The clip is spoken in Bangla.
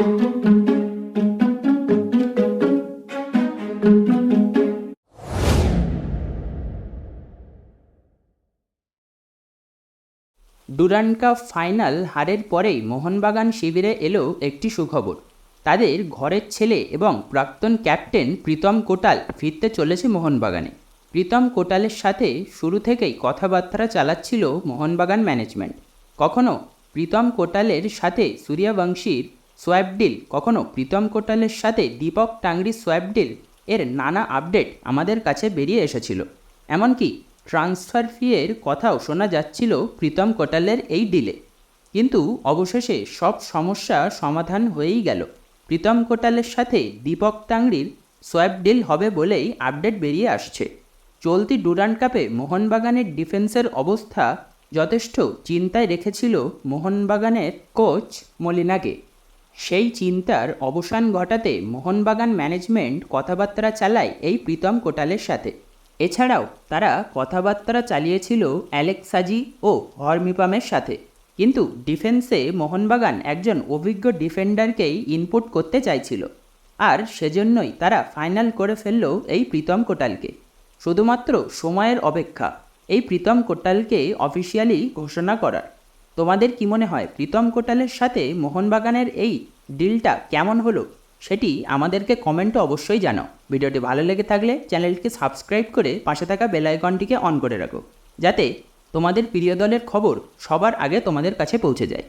ডুরান্ড কাপ ফাইনাল হারের পরেই মোহনবাগান শিবিরে এলো একটি সুখবর। তাদের ঘরের ছেলে এবং প্রাক্তন ক্যাপ্টেন প্রীতম কোটাল ফিরতে চলেছে মোহনবাগানে। প্রীতম কোটালের সাথে শুরু থেকেই কথাবার্তা চালাচ্ছিল মোহনবাগান ম্যানেজমেন্ট। কখনো প্রীতম কোটালের সাথে সূর্যবংশীর সোয়াব ডিল কখনো প্রীতম কোটালের সাথে দীপক টাংরির সোয়াব ডিল এর নানা আপডেট আমাদের কাছে বেরিয়ে এসেছিল। এমনকি ট্রান্সফার ফিয়ের কথাও শোনা যাচ্ছিল প্রীতম কোটালের এই ডিলে। কিন্তু অবশেষে সব সমস্যা সমাধান হয়েই গেল। প্রীতম কোটালের সাথে দীপক টাংরির সোয়াব ডিল হবে বলেই আপডেট বেরিয়ে আসছে। চলতি ডুরান্ড কাপে মোহনবাগানের ডিফেন্সের অবস্থা যথেষ্ট চিন্তায় রেখেছিল মোহনবাগানের কোচ মলিনাকে। সেই চিন্তার অবসান ঘটাতে মোহনবাগান ম্যানেজমেন্ট কথাবার্তা চালায় এই প্রীতম কোটালের সাথে। এছাড়াও তারা কথাবার্তা চালিয়েছিল অ্যালেক্সাজি ও হরমিপামের সাথে। কিন্তু ডিফেন্সে মোহনবাগান একজন অভিজ্ঞ ডিফেন্ডারকেই ইনপুট করতে চাইছিল। আর সেজন্যই তারা ফাইনাল করে ফেলল এই প্রীতম কোটালকে। শুধুমাত্র সময়ের অপেক্ষা, এই প্রীতম কোটালকে অফিসিয়ালি ঘোষণা করার। তোমাদের কি মনে হয় প্রীতম কোটালের সাথে মোহনবাগানের এই ডিলটা কেমন হলো? সেটি আমাদেরকে কমেন্টে অবশ্যই জানাও। ভিডিওটি ভালো লেগে থাকলে চ্যানেলটিকে সাবস্ক্রাইব করে পাশে থাকা বেলাইকনটিকে অন করে রাখো। যাতে তোমাদের প্রিয় দলের খবর সবার আগে তোমাদের কাছে পৌঁছে যায়।